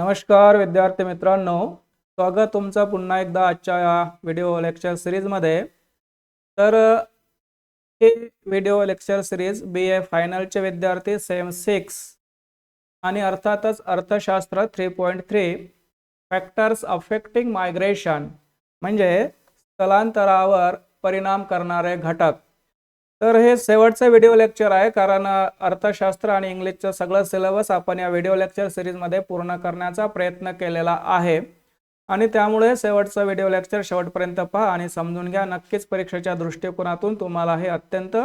नमस्कार विद्यार्थी मित्रांनो. स्वागत तुमचं पुन्हा एकदा आजच्या या व्हिडिओ लेक्चर सिरीजमध्ये तर हे video lecture series B A फायनलचे विद्यार्थी सेम सिक्स आणि अर्थातच अर्थशास्त्र three point three factors affecting migration म्हणजे स्थलांतरावर परिणाम करणारे घटक. तर हे शेवटचं व्हिडिओ लेक्चर आहे कारण अर्थशास्त्र आणि इंग्लिशचं सगळं सिलेबस आपण या व्हिडिओ लेक्चर सिरीजमध्ये पूर्ण करण्याचा प्रयत्न केलेला आहे. आणि त्यामुळे शेवटचं व्हिडिओ लेक्चर शेवटपर्यंत पहा आणि समजून घ्या. नक्कीच परीक्षेच्या दृष्टिकोनातून तुम्हाला हे अत्यंत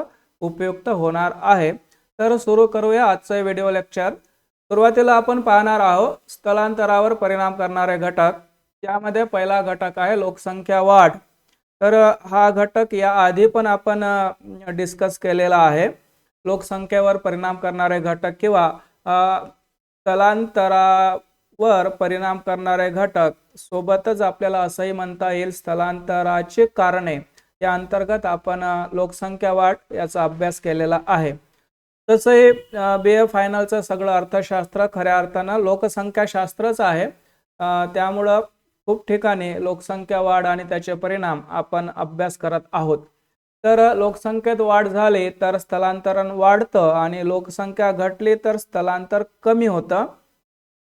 उपयुक्त होणार आहे. तर सुरू करूया आजचं व्हिडिओ लेक्चर सुरुवातीला आपण पाहणार आहोत स्थलांतरावर परिणाम करणारे घटक. त्यामध्ये पहिला घटक आहे लोकसंख्या वाढ. तर हा घटक या आधी पण आपण डिस्कस केलेला आहे. लोकसंख्येवर परिणाम करणारे घटक किंवा स्थलांतरावर परिणाम करणारे घटक सोबतच आपल्याला असंही म्हणता येईल स्थलांतराची कारणे या अंतर्गत आपण लोकसंख्या वाढ याचा अभ्यास केलेला आहे. तसंही बी ए फायनलचं सगळं अर्थशास्त्र खऱ्या अर्थानं लोकसंख्याशास्त्रच आहे. त्यामुळं खूप ठिकाणी लोकसंख्या वाढ आणि त्याचे परिणाम आपण अभ्यास करत आहोत. तर लोकसंख्येत वाढ झाली तर स्थलांतरण वाढतं आणि लोकसंख्या घटली तर स्थलांतर कमी होतं.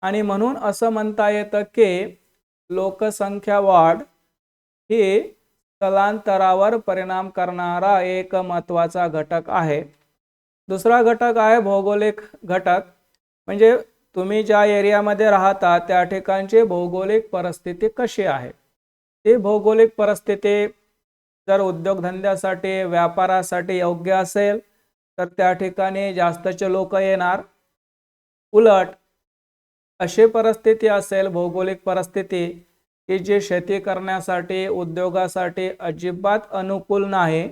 आणि म्हणून असं म्हणता येतं की लोकसंख्या वाढ ही स्थलांतरावर परिणाम करणारा एक महत्त्वाचा घटक आहे. दुसरा घटक आहे भौगोलिक घटक. म्हणजे तुम्ही ज्या एरियामध्ये राहता त्या ठिकाणची भौगोलिक परिस्थिती कशी आहे? ती भौगोलिक परिस्थिती जर उद्योगधंद्यासाठी व्यापारासाठी योग्य असेल तर त्या ठिकाणी जास्तचे लोक येणार. उलट अशी परिस्थिती असेल भौगोलिक परिस्थिती की जी शेती करण्यासाठी उद्योगासाठी अजिबात अनुकूल नाही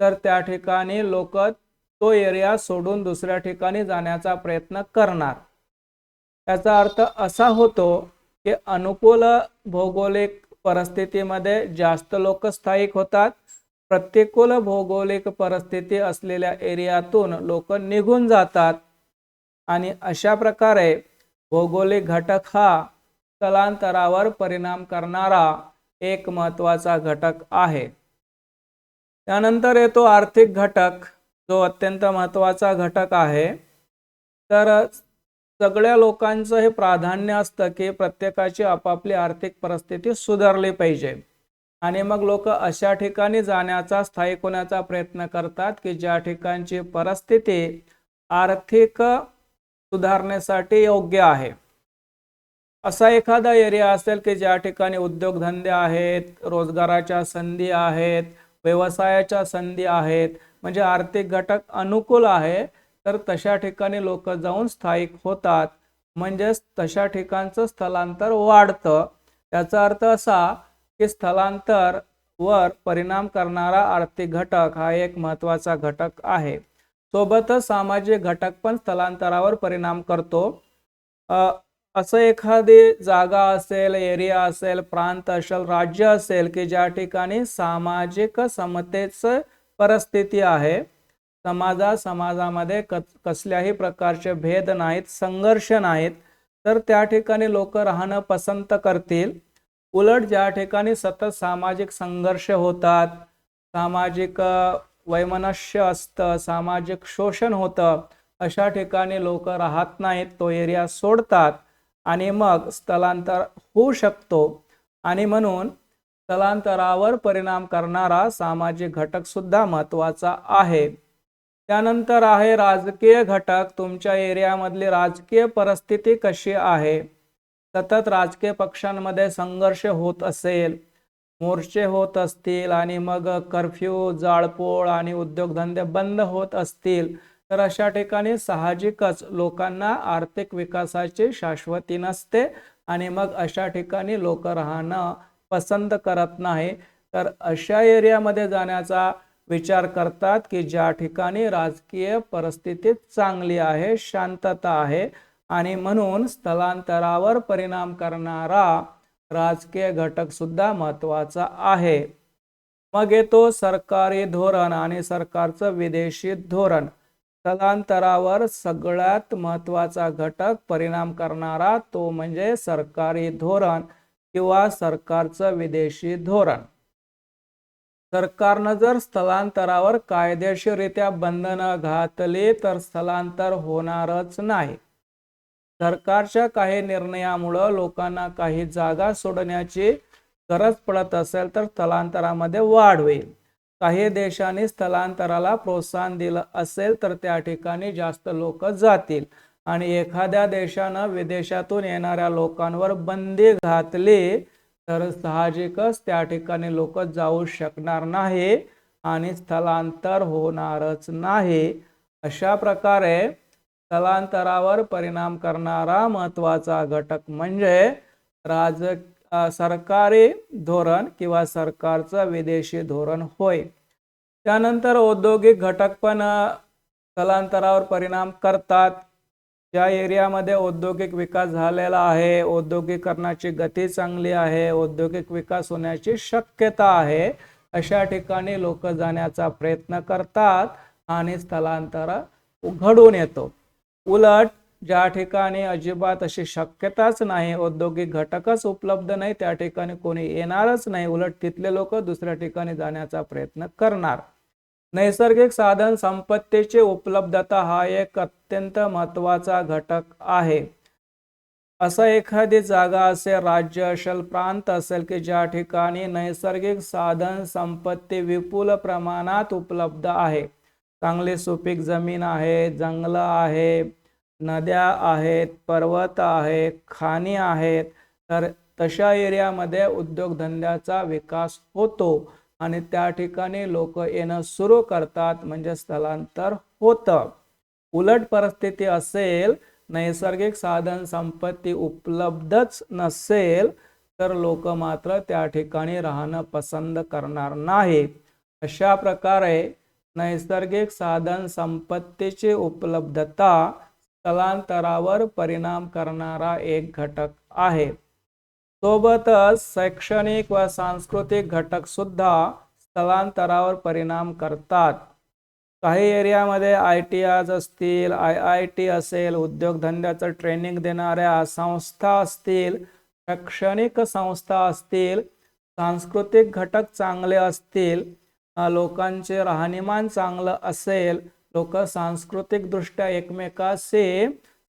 तर त्या ठिकाणी लोक तो एरिया सोडून दुसऱ्या ठिकाणी जाण्याचा प्रयत्न करणार. याचा अर्थ असा होतो की अनुकूल भौगोलिक परिस्थितीमध्ये जास्त लोक स्थायिक होतात. प्रतिकूल भौगोलिक परिस्थिती असलेल्या एरियातून लोक निघून जातात. आणि अशा प्रकारे भौगोलिक घटक हा स्थलांतरावर परिणाम करणारा एक महत्त्वाचा घटक आहे. त्यानंतर येतो आर्थिक घटक जो अत्यंत महत्त्वाचा घटक आहे. तर सगळ्या लोकांचं हे प्राधान्य असतं की प्रत्येकाची आपापली आर्थिक परिस्थिती सुधारली पाहिजे. आणि मग लोक अशा ठिकाणी जाण्याचा स्थायिक होण्याचा प्रयत्न करतात की ज्या ठिकाणची परिस्थिती आर्थिक सुधारण्यासाठी योग्य आहे. असा एखादा एरिया असेल की ज्या ठिकाणी उद्योगधंदे आहेत रोजगाराच्या संधी आहेत व्यवसायाच्या संधी आहेत म्हणजे आर्थिक घटक अनुकूल आहे तर तशा ठिकाणी लोक जाऊन स्थायिक होतात. म्हणजेच तशा ठिकाणचं स्थलांतर वाढतं. याचा अर्थ असा की स्थलांतर वर परिणाम करणारा आर्थिक घटक हा एक महत्त्वाचा घटक आहे. सोबतच सामाजिक घटक पण स्थलांतरावर परिणाम करतो. असं एखादी जागा असेल एरिया असेल प्रांत असेल राज्य असेल की ज्या ठिकाणी सामाजिक समतेचं परिस्थिती आहे. समाजा समाजामध्ये क कसल्याही प्रकारचे भेद नाहीत संघर्ष नाहीत. तर त्या ठिकाणी लोक राहणं पसंत करतील. उलट ज्या ठिकाणी सतत सामाजिक संघर्ष होतात सामाजिक वैमनस्य असतं सामाजिक शोषण होतं अशा ठिकाणी लोक राहत नाहीत तो एरिया सोडतात आणि मग स्थलांतर होऊ शकतो. आणि म्हणून स्थलांतरावर परिणाम करणारा सामाजिक घटकसुद्धा महत्त्वाचा आहे. त्यानंतर आहे राजकीय घटक. तुमच्या एरियामधली राजकीय परिस्थिती कशी आहे? सतत राजकीय पक्षांमध्ये संघर्ष होत असेल मोर्चे होत असतील आणि मग कर्फ्यू जाळपोळ आणि उद्योगधंदे बंद होत असतील तर अशा ठिकाणी साहजिकच लोकांना आर्थिक विकासाची शाश्वती नसते आणि मग अशा ठिकाणी लोक राहणं पसंत करत नाही. तर अशा एरियामध्ये जाण्याचा विचार करतात की ज्या ठिकाणी राजकीय परिस्थिती चांगली आहे शांतता आहे आणि म्हणून स्थलांतरावर परिणाम करणारा राजकीय घटक सुद्धा महत्त्वाचा आहे. मग येतो सरकारी धोरण आणि सरकारचं विदेशी धोरण. स्थलांतरावर सगळ्यात महत्त्वाचा घटक परिणाम करणारा तो म्हणजे सरकारी धोरण किंवा सरकारचं विदेशी धोरण. सरकारनं जर स्थलांतरावर कायदेशीररित्या बंधनं घातली तर स्थलांतर होणारच नाही. सरकारच्या काही निर्णयामुळं लोकांना काही जागा सोडण्याची गरज पडत असेल तर स्थलांतरामध्ये वाढ होईल. काही देशांनी स्थलांतराला प्रोत्साहन दिलं असेल तर त्या ठिकाणी जास्त लोक जातील. आणि एखाद्या देशानं विदेशातून येणाऱ्या लोकांवर बंदी घातली तर साहजिकच त्या ठिकाणी लोक जाऊ शकणार नाही आणि स्थलांतर होणारच नाही. अशा प्रकारे स्थलांतरावर परिणाम करणारा महत्त्वाचा घटक म्हणजे राज सरकारी धोरण किंवा सरकारचं विदेशी धोरण होय. त्यानंतर औद्योगिक घटक पण स्थलांतरावर परिणाम करतात. ज्या एरियामध्ये औद्योगिक विकास झालेला आहे. औद्योगिकरणाची गती चांगली आहे. औद्योगिक विकास होण्याची शक्यता आहे. अशा ठिकाणी लोक जाण्याचा प्रयत्न करतात आणि स्थलांतर घडून येतो. उलट ज्या ठिकाणी अजिबात अशी शक्यताच नाही औद्योगिक घटकच उपलब्ध नाही त्या ठिकाणी कोणी येणारच नाही. उलट तिथले लोक दुसऱ्या ठिकाणी जाण्याचा प्रयत्न करणार. नैसर्गिक साधन संपत्तीची उपलब्धता हा एक अत्यंत महत्त्वाचा घटक आहे. असं एखादी जागा असेल राज्य असेल प्रांत असेल की ज्या ठिकाणी नैसर्गिक साधन संपत्ती विपुल प्रमाणात उपलब्ध आहे. चांगली सुपीक जमीन आहे जंगलं आहे नद्या आहेत पर्वत आहे खाणी आहेत. तर तशा एरियामध्ये उद्योगधंद्याचा विकास होतो. आणि त्या ठिकाणी लोक येणं सुरू करतात म्हणजे स्थलांतर होतं. उलट परिस्थिती असेल नैसर्गिक साधन संपत्ती उपलब्धच नसेल तर लोक मात्र त्या ठिकाणी राहणं पसंत करणार नाही अशा प्रकारे नैसर्गिक साधन संपत्तीची उपलब्धता स्थलांतरावर परिणाम करणारा एक घटक आहे. सोबतच शैक्षणिक व सांस्कृतिक घटक सुद्धा स्थलांतरावर परिणाम करतात. काही एरियामध्ये आय टी आज असतील आय आय टी असेल उद्योगधंद्याचं ट्रेनिंग देणाऱ्या संस्था असतील शैक्षणिक संस्था असतील सांस्कृतिक घटक चांगले असतील लोकांचे राहणीमान चांगलं असेल लोक सांस्कृतिकदृष्ट्या एकमेकाशी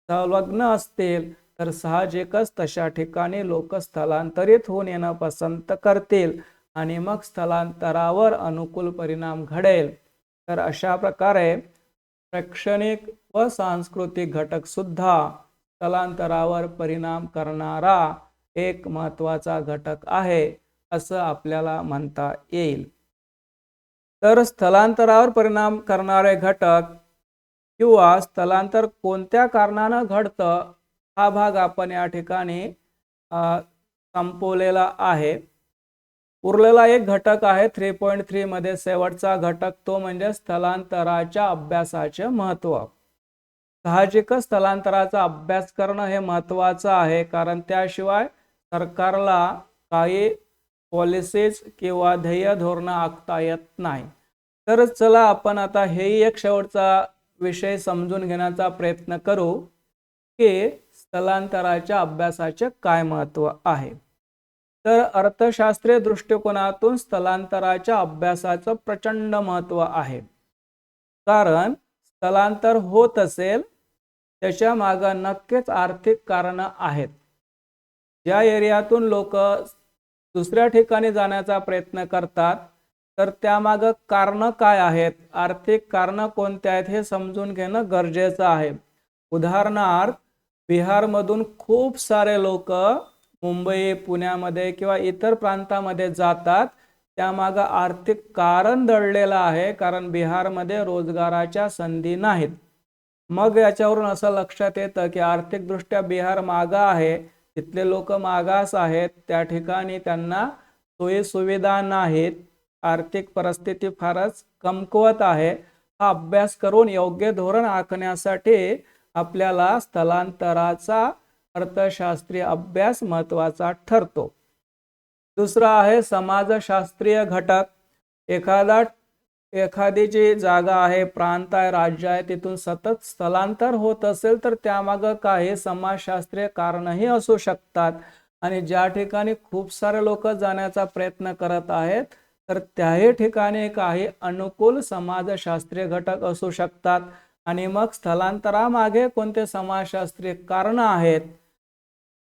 संलग्न असतील तर साहजिकच तशा ठिकाणी लोक स्थलांतरित होऊन येणं पसंत करतील आणि मग स्थलांतरावर अनुकूल परिणाम घडेल. तर अशा प्रकारे शैक्षणिक व सांस्कृतिक घटक सुद्धा स्थलांतरावर परिणाम करणारा एक महत्त्वाचा घटक आहे असं आपल्याला म्हणता येईल. तर स्थलांतरावर परिणाम करणारे घटक किंवा स्थलांतर कोणत्या कारणानं घडतं हा भाग आपण या ठिकाणी संपवलेला आहे. उरलेला एक घटक आहे थ्री पॉईंट थ्री मध्ये शेवटचा घटक तो म्हणजे स्थलांतराच्या अभ्यासाचे महत्त्व साहजिकच स्थलांतराचा अभ्यास करणं हे महत्वाचं आहे कारण त्याशिवाय सरकारला काही पॉलिसीज किंवा ध्येय धोरणं आखता येत नाही. तर चला आपण आता हेही एक शेवटचा विषय समजून घेण्याचा प्रयत्न करू की स्थलांतराच्या अभ्यासाचे काय महत्त्व आहे? तर अर्थशास्त्रीय दृष्टिकोनातून स्थलांतराच्या अभ्यासाचं प्रचंड महत्त्व आहे. कारण स्थलांतर होत असेल त्याच्या मागं नक्कीच आर्थिक कारणं आहेत. ज्या एरियातून लोक दुसऱ्या ठिकाणी जाण्याचा प्रयत्न करतात तर त्यामागं कारणं काय आहेत? आर्थिक कारणं कोणत्या आहेत हे समजून घेणं गरजेचं आहे. उदाहरणार्थ बिहारमधून खूप सारे लोक मुंबई पुण्यामध्ये किंवा इतर प्रांतामध्ये जातात. त्यामागं आर्थिक कारण दडलेलं आहे कारण बिहारमध्ये रोजगाराच्या संधी नाहीत. मग याच्यावरून असं लक्षात येतं की आर्थिकदृष्ट्या बिहार मागं आहे तिथले लोक मागास आहेत त्या ठिकाणी त्यांना सोयीसुविधा नाहीत आर्थिक परिस्थिती फारच कमकुवत आहे. हा अभ्यास करून योग्य धोरण आखण्यासाठी आपल्याला स्थलांतराचा अर्थशास्त्रीय अभ्यास महत्त्वाचा ठरतो. दुसरा आहे समाजशास्त्रीय घटक. एखादा एखादी जी जागा आहे प्रांत आहे राज्य आहे तिथून सतत स्थलांतर होत असेल तर त्यामागं काही समाजशास्त्रीय कारणही असू शकतात. आणि ज्या ठिकाणी खूप सारे लोक जाण्याचा प्रयत्न करत आहेत तर त्याही ठिकाणी काही अनुकूल समाजशास्त्रीय घटक असू शकतात. आणि मग स्थलांतरामागे कोणते समाजशास्त्रीय कारण आहेत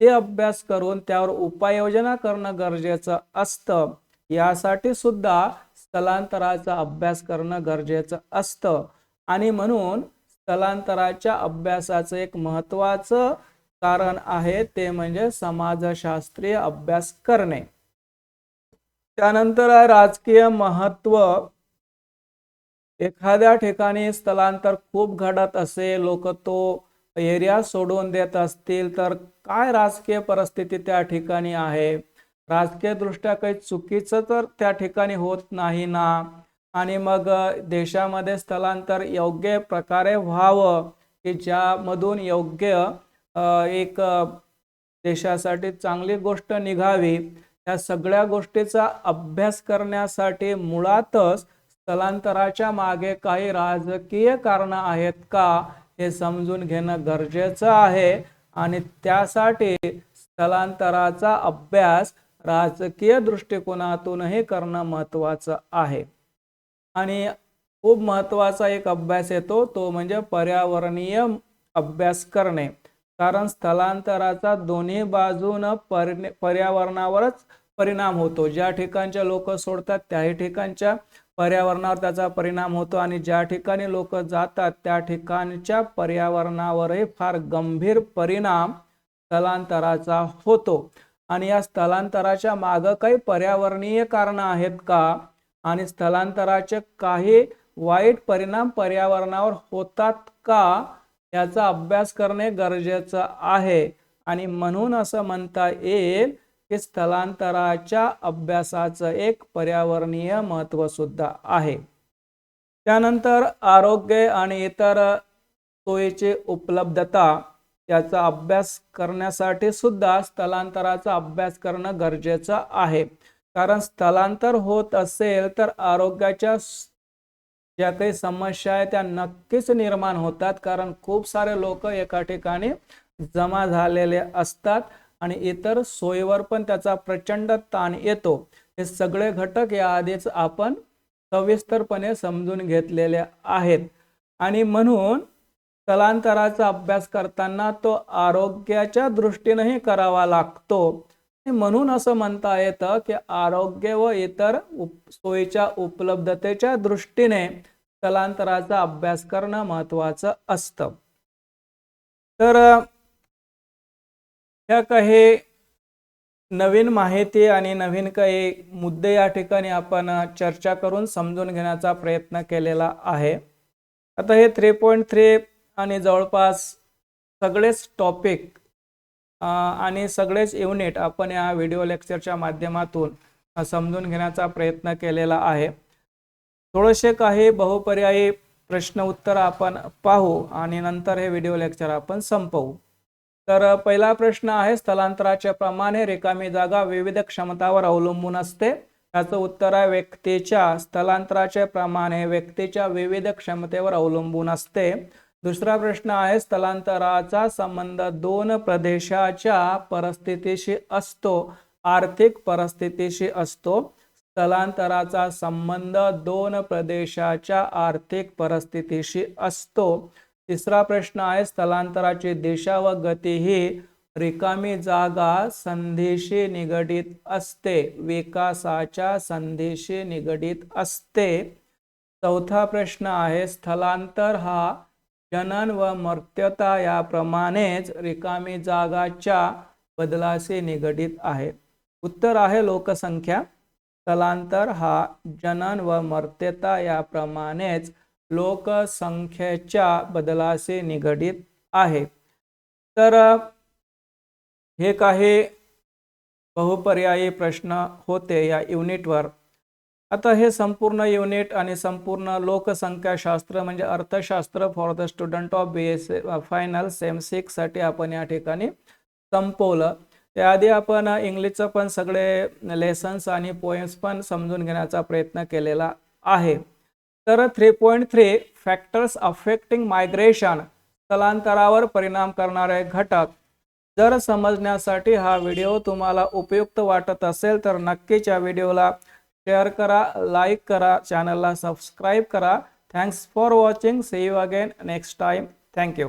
ते अभ्यास करून त्यावर उपाययोजना करणं गरजेचं असतं. यासाठी सुद्धा स्थलांतराचा अभ्यास करणं गरजेचं असतं. आणि म्हणून स्थलांतराच्या अभ्यासाचं एक महत्त्वाचं कारण आहे ते म्हणजे समाजशास्त्रीय अभ्यास करणे. त्यानंतर आहे राजकीय महत्त्व एखाद्या ठिकाणी स्थलांतर खूप घडत असेल लोक तो एरिया सोडून देत असतील तर काय राजकीय परिस्थिती त्या ठिकाणी आहे? राजकीयदृष्ट्या काही चुकीचं तर त्या ठिकाणी होत नाही ना? आणि मग देशामध्ये स्थलांतर योग्य प्रकारे व्हावं की ज्यामधून योग्य एक देशासाठी चांगली गोष्ट निघावी त्या सगळ्या गोष्टीचा अभ्यास करण्यासाठी मुळातच स्थलांतराच्या मागे काही राजकीय कारणं आहेत का हे समजून घेणं गरजेचं आहे आणि त्यासाठी स्थलांतराचा अभ्यास राजकीय दृष्टिकोनातूनही करणं महत्त्वाचं आहे. आणि खूप महत्त्वाचा एक अभ्यास येतो तो म्हणजे पर्यावरणीय अभ्यास करणे. कारण स्थलांतराचा दोन्ही बाजूनं परि पर्यावरणावरच परिणाम होतो. ज्या ठिकाणच्या लोक सोडतात त्याही ठिकाणच्या पर्यावरणावर त्याचा परिणाम होतो आणि ज्या ठिकाणी लोक जातात त्या ठिकाणच्या पर्यावरणावरही फार गंभीर परिणाम स्थलांतराचा होतो. आणि या स्थलांतराच्या मागं काही पर्यावरणीय कारणं आहेत का? आणि स्थलांतराचे काही वाईट परिणाम पर्यावरणावर होतात का? याचा अभ्यास करणे गरजेचं आहे. आणि म्हणून असं म्हणता येईल हे स्थलांतराच्या अभ्यासाचं एक पर्यावरणीय महत्त्व सुद्धा आहे. त्यानंतर आरोग्य आणि इतर सोयीची उपलब्धता याचा अभ्यास करण्यासाठी सुद्धा स्थलांतराचा अभ्यास करणं गरजेचं आहे. कारण स्थलांतर होत असेल तर आरोग्याच्या ज्या काही समस्या आहेत त्या नक्कीच निर्माण होतात. कारण खूप सारे लोक एका ठिकाणी जमा झालेले असतात. आणि इतर सोयीवर पण त्याचा प्रचंड ताण येतो. हे सगळे घटक या आधीच आपण सविस्तरपणे समजून घेतलेले आहेत. आणि म्हणून स्थलांतराचा अभ्यास करताना तो आरोग्याच्या दृष्टीनेही करावा लागतो. म्हणून असं म्हणता येतं की आरोग्य व इतर उप सोयीच्या उपलब्धतेच्या दृष्टीने स्थलांतराचा अभ्यास करणं महत्वाचं असतं. तर ह्या काही नवीन माहिती आणि नवीन काही मुद्दे या ठिकाणी आपण चर्चा करून समजून घेण्याचा प्रयत्न केलेला आहे. आता हे थ्री पॉईंट थ्री आणि जवळपास सगळेच टॉपिक आणि सगळेच युनिट आपण या व्हिडिओ लेक्चरच्या माध्यमातून समजून घेण्याचा प्रयत्न केलेला आहे. थोडेसे काही बहुपर्यायी प्रश्न उत्तर आपण पाहू आणि नंतर हे व्हिडिओ लेक्चर आपण संपवू. तर पहिला प्रश्न आहे स्थलांतराच्या प्रमाणे रिकामी जागा विविध क्षमतावर अवलंबून असते. त्याचं उत्तर आहे व्यक्तीच्या स्थलांतराचे प्रमाणे व्यक्तीच्या विविध क्षमतेवर अवलंबून असते. दुसरा प्रश्न आहे स्थलांतराचा संबंध दोन प्रदेशाच्या परिस्थितीशी असतो आर्थिक परिस्थितीशी असतो. स्थलांतराचा संबंध दोन प्रदेशाच्या आर्थिक परिस्थितीशी असतो. तिसरा प्रश्न आहे स्थलांतराची दिशा व गती ही रिकामी जागा संधीशी निगडित असते. विकासाच्या संधीशी निगडित असते. चौथा प्रश्न आहे स्थलांतर हा जनन व मर्त्यता याप्रमाणेच रिकामी जागाच्या बदलाशी निगडित आहे. उत्तर आहे लोकसंख्या. स्थलांतर हा जनन व मर्त्यता याप्रमाणेच लोकसंख्येच्या बदलाशी निगडित आहे. तर हे काही बहुपर्यायी प्रश्न होते या युनिटवर. आता हे संपूर्ण युनिट आणि संपूर्ण लोकसंख्याशास्त्र म्हणजे अर्थशास्त्र for the student of B S final sem सिक्ससाठी आपण या ठिकाणी संपवलं. त्याआधी आपण uh, इंग्लिशचं पण सगळे लेसन्स आणि पोएम्स पण समजून घेण्याचा प्रयत्न केलेला आहे. तर three point three factors affecting migration स्थलांतरावर परिणाम करणारे घटक. जर समजण्यासाठी हा व्हिडिओ तुम्हाला उपयुक्त वाटत असेल तर नक्कीच या व्हिडिओला शेअर करा लाईक करा चॅनलला सबस्क्राईब करा. Thanks for watching see you again next time thank you